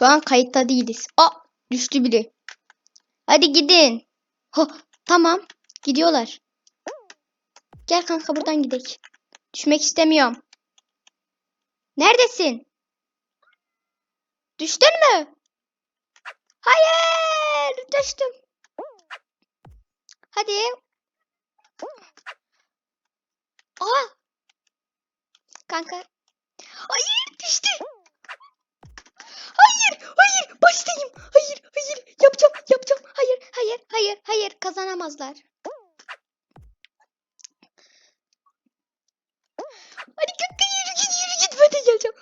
Şu an kayıtta değiliz. Aa düştü biri. Hadi gidin. Ho, tamam. Gidiyorlar. Gel kanka buradan gidelim. Düşmek istemiyorum. Neredesin? Düştün mü? Hayır, düştüm. Hadi. Aa. Kanka. Hayır, düştü. Hayır, baştayım. Hayır, hayır, yapacağım, yapacağım. Hayır, hayır, hayır, hayır, kazanamazlar. Hadi kanka yürü git, yürü git, ben de geleceğim.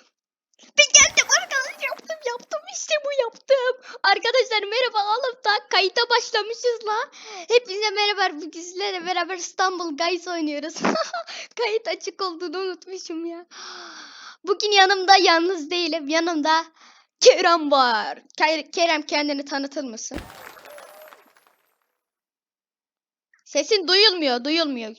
Ben geldim arkadaşlar, yaptım, yaptım, işte bu yaptım. Arkadaşlar merhaba, oğlum da kayıta başlamışız la. Hepinize merhaba, bugün sizlerle beraber İstanbul Guys oynuyoruz. Kayıt açık olduğunu unutmuşum ya. Bugün yanımda yalnız değilim, yanımda Kerem var. Ke- Kerem kendini tanıtır mısın? Sesin duyulmuyor, duyulmuyor.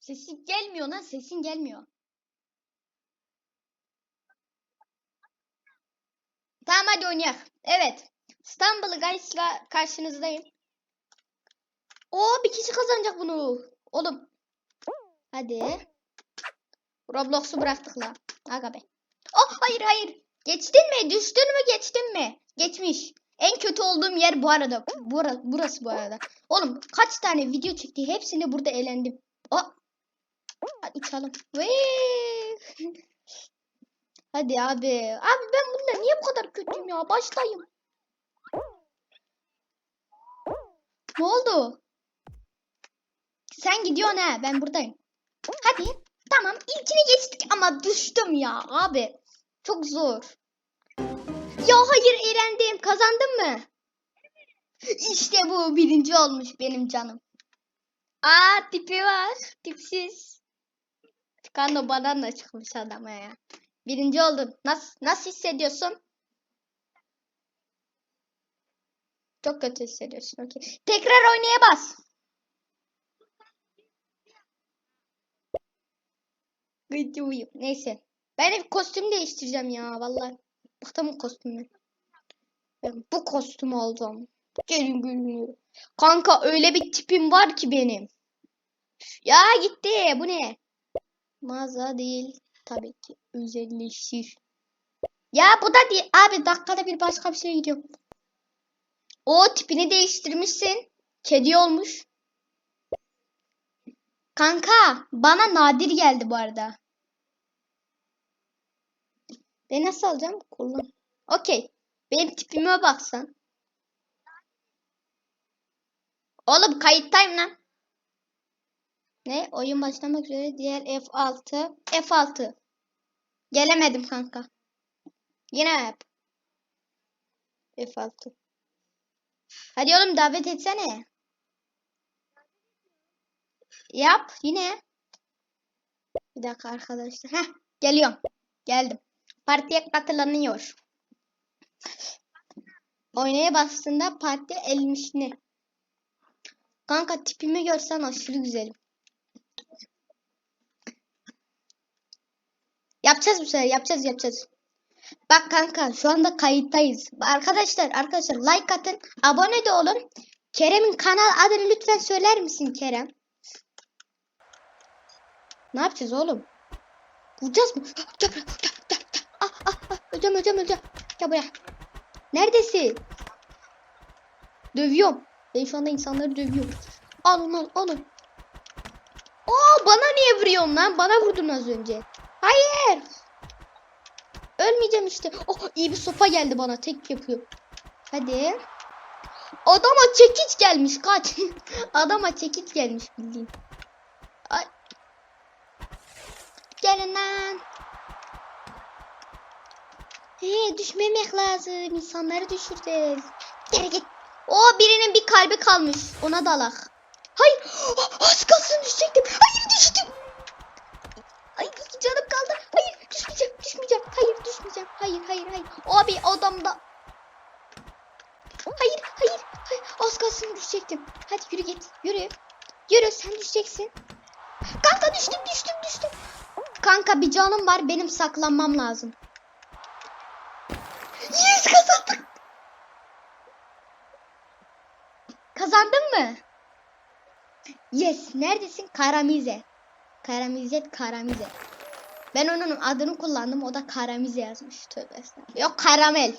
Sesin gelmiyor lan, sesin gelmiyor. Tamam hadi oynayalım. Evet. İstanbul Guys'la karşınızdayım. Oo bir kişi kazanacak bunu. Oğlum. Hadi. Roblox'u bıraktık la. Aga be. Oh hayır hayır. Geçtin mi? Düştün mü geçtin mi? Geçmiş. En kötü olduğum yer bu arada. Burası, burası bu arada. Oğlum kaç tane video çekti. Hepsinde burada eğlendim. Oh. Hadi uçalım. Vee. Hadi abi. Abi ben bunda niye bu kadar kötüyüm ya? Başlayayım. Ne oldu? Sen gidiyorsun ha. Ben buradayım. Hadi. Tamam. ilkini geçtik ama düştüm ya abi. Çok zor. Ya hayır eğlendim. Kazandım mı? İşte bu. Birinci olmuş benim canım. Aa tipi var. Tipsiz. Çıkan banana çıkmış adama ya. Birinci oldun. Nasıl, nasıl hissediyorsun? Çok kötü hissediyorsun. Okey. Tekrar oynaya bas. Gıcıyım. Neyse. Ben de kostüm değiştireceğim ya vallahi. Bıktım kostümü. Ben bu kostüm aldım. Gelin gülmüyor. Kanka öyle bir tipim var ki benim. Ya gitti. Bu ne? Mağaza değil. Tabii ki özelleştir. Ya bu da değil. Abi dakikada bir başka bir şey gidiyor. O tipini değiştirmişsin. Kedi olmuş. Kanka bana nadir geldi bu arada. Ben nasıl alacağım? Kullan. Okey. Benim tipime baksan. Oğlum kayıttayım lan. Ne? Oyun başlamak üzere. Diğer F6. F6. Gelemedim kanka. Yine yap. F6. Hadi oğlum davet etsene. Yap yine. Bir dakika arkadaşlar. Heh, geliyorum. Geldim. Partiye katılanıyor. Oynaya bastığında parti elmiş ne? Kanka tipimi görsen aşırı güzelim. Yapacağız bu sefer. Yapacağız yapacağız. Bak kanka şu anda kayıttayız. Arkadaşlar arkadaşlar like atın. Abone de olun. Kerem'in kanal adını lütfen söyler misin Kerem? Ne yapacağız oğlum? Vuracağız mı? Gel buraya. Gel, gel, gel. Ah, ah, ah. Öleceğim, öleceğim, öleceğim. Gel buraya. Neredesin? Dövüyorum. Ben şu anda insanları dövüyorum. Alın, alın, alın. Aa, bana niye vuruyorsun lan? Bana vurdun az önce. Hayır. Ölmeyeceğim işte. Oh, iyi bir sopa geldi bana. Tek yapıyor. Hadi. Adama çekiç gelmiş. Kaç. Adama çekiç gelmiş bildiğin. Ay. Gelin lan. He, düşmemek lazım. İnsanları düşüreceğiz. Geri git. O birinin bir kalbi kalmış. Ona dalak. Hayır. Az kalsın düşecektim. Hayır düştüm. Ay canım kaldı. Hayır düşmeyeceğim. Düşmeyeceğim. Hayır düşmeyeceğim. Hayır hayır hayır. Abi adamda. Hayır hayır. hayır. Az kalsın düşecektim. Hadi yürü git. Yürü. Yürü sen düşeceksin. Kanka düştüm düştüm düştüm. Kanka bir canım var. Benim saklanmam lazım. Yes kazandık. Kazandın mı? Yes. Neredesin? Karamize. Karamizet Karamize. Ben onun adını kullandım. O da Karamize yazmış. Tövbe estağfurullah. Yok karamel.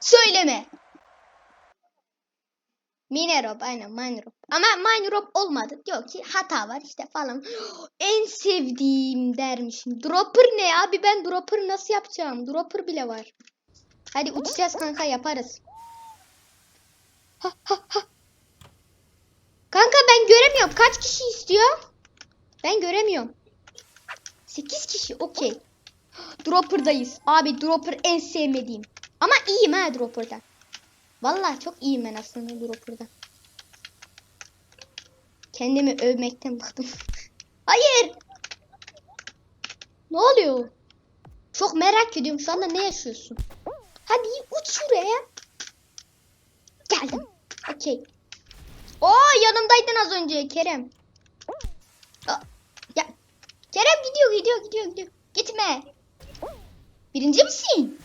Söyleme. Minerop aynen Minerop. Ama Minerop olmadı. Diyor ki hata var işte falan. En sevdiğim dermişim. Dropper ne abi ben dropper nasıl yapacağım? Dropper bile var. Hadi uçacağız kanka yaparız. Ha, ha, ha. Kanka ben göremiyorum. Kaç kişi istiyor? Ben göremiyorum. 8 kişi okey. Dropper'dayız. Abi Dropper en sevmediğim. Ama iyiyim ha Dropper'da. Vallahi çok iyiyim ben aslında Dropper'da. Kendimi övmekten bıktım. Hayır. Ne oluyor? Çok merak ediyorum şu anda ne yaşıyorsun? Hadi uç şuraya. Geldim. Okey. Oo yanımdaydın az önce Kerem. Aa, ya Kerem gidiyor gidiyor gidiyor gidiyor. Gitme. Birinci misin?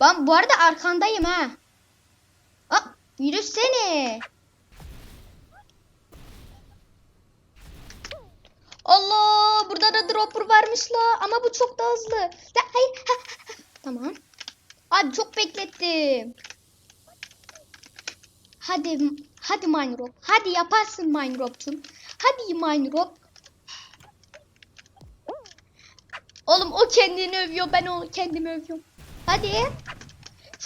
Ben bu arada arkandayım ha. Yürüsene. Allah burada da dropper varmış la ama bu çok da hızlı. La, hayır. Ha, ha. Tamam. Abi çok beklettim. Hadi hadi Minecraft. Hadi yaparsın Minecraft'cum. Hadi Minecraft. Oğlum o kendini övüyor ben onu kendimi övüyorum. Hadi.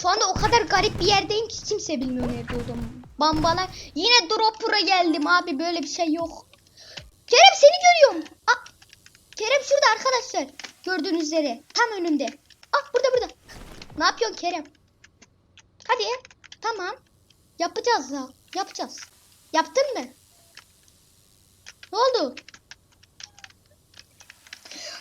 Şu anda o kadar garip bir yerdeyim ki kimse bilmiyor nerede olduğumu. Bambala. Yine dropper'a geldim abi böyle bir şey yok. Kerem seni görüyorum. Aa, Kerem şurada arkadaşlar. Gördüğünüz üzere. Tam önümde. Ah burada burada. Ne yapıyorsun Kerem? Hadi. Tamam. Yapacağız ya. Yapacağız. Yaptın mı? Ne oldu?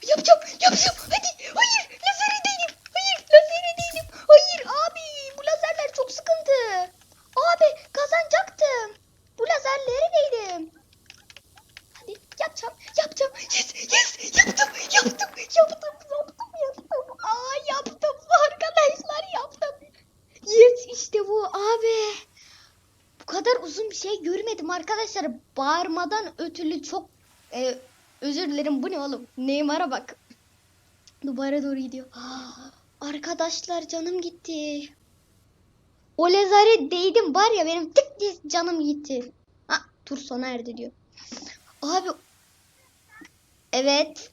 Yapacağım. Yapacağım. Hadi. Hayır. Lazeri değilim. Hayır. Lazeri değilim. Hayır abi. Bu lazerler çok sıkıntı. Abi kazanacaktım. Bu lazerleri değdim. Hadi yapacağım. Yapacağım. Yes. Yes. Yaptım. Yaptım. Yaptım. Yaptım. Yaptım. Aa yaptım. Arkadaşlar yaptım. Yes işte bu abi. Bu kadar uzun bir şey görmedim arkadaşlar. Bağırmadan ötürü çok e, özür dilerim. Bu ne oğlum? Neymar'a bak. Duvara doğru gidiyor. Arkadaşlar canım gitti. O lazere değdim var ya benim tık diye canım gitti. Ha tur sona erdi diyor. Abi Evet.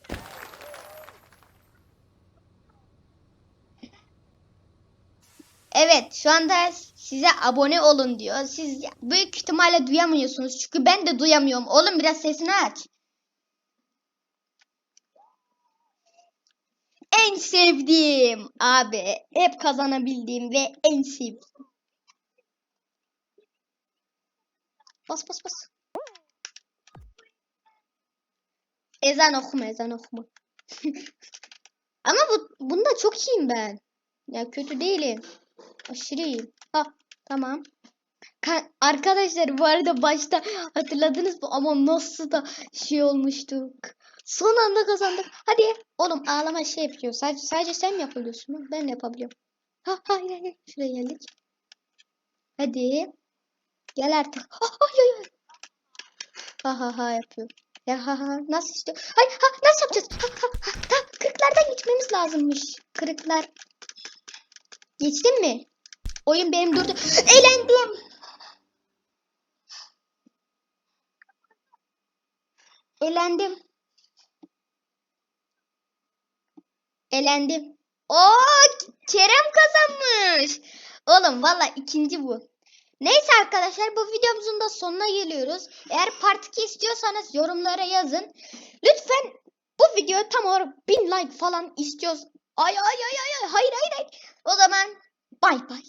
Evet şu anda size abone olun diyor. Siz büyük ihtimalle duyamıyorsunuz. Çünkü ben de duyamıyorum. Oğlum biraz sesini aç. En sevdiğim abi. Hep kazanabildiğim ve en sevdiğim. Bas bas bas. Ezan okuma ezan okuma. Ama bu bunda çok iyiyim ben. Ya kötü değilim. Aşırı iyiyim. Ha tamam. Ka- Arkadaşlar bu arada başta hatırladınız mı ama nasıl da şey olmuştuk. Son anda kazandık. Hadi oğlum ağlama şey yapıyor. Sadece sadece sen mi yapabiliyorsun? Ben de yapabiliyorum. Ha hayır hayır. Şuraya geldik. Hadi. Gel artık. Ha ha ha ha. Ha ha yapıyor. Ya ha ha nasıl işte? Hay ha nasıl yapacağız? Ha ha ha. Kırıklardan geçmemiz lazımmış. Kırıklar. Geçtin mi? Oyun benim durdu. Eğlendim. Elendim. Elendim. Oo Kerem kazanmış. Oğlum valla ikinci bu. Neyse arkadaşlar bu videomuzun da sonuna geliyoruz. Eğer part 2 istiyorsanız yorumlara yazın. Lütfen bu video tam olarak 1000 like falan istiyoruz. Ay ay ay ay ay hayır hayır hayır. O zaman bay bay.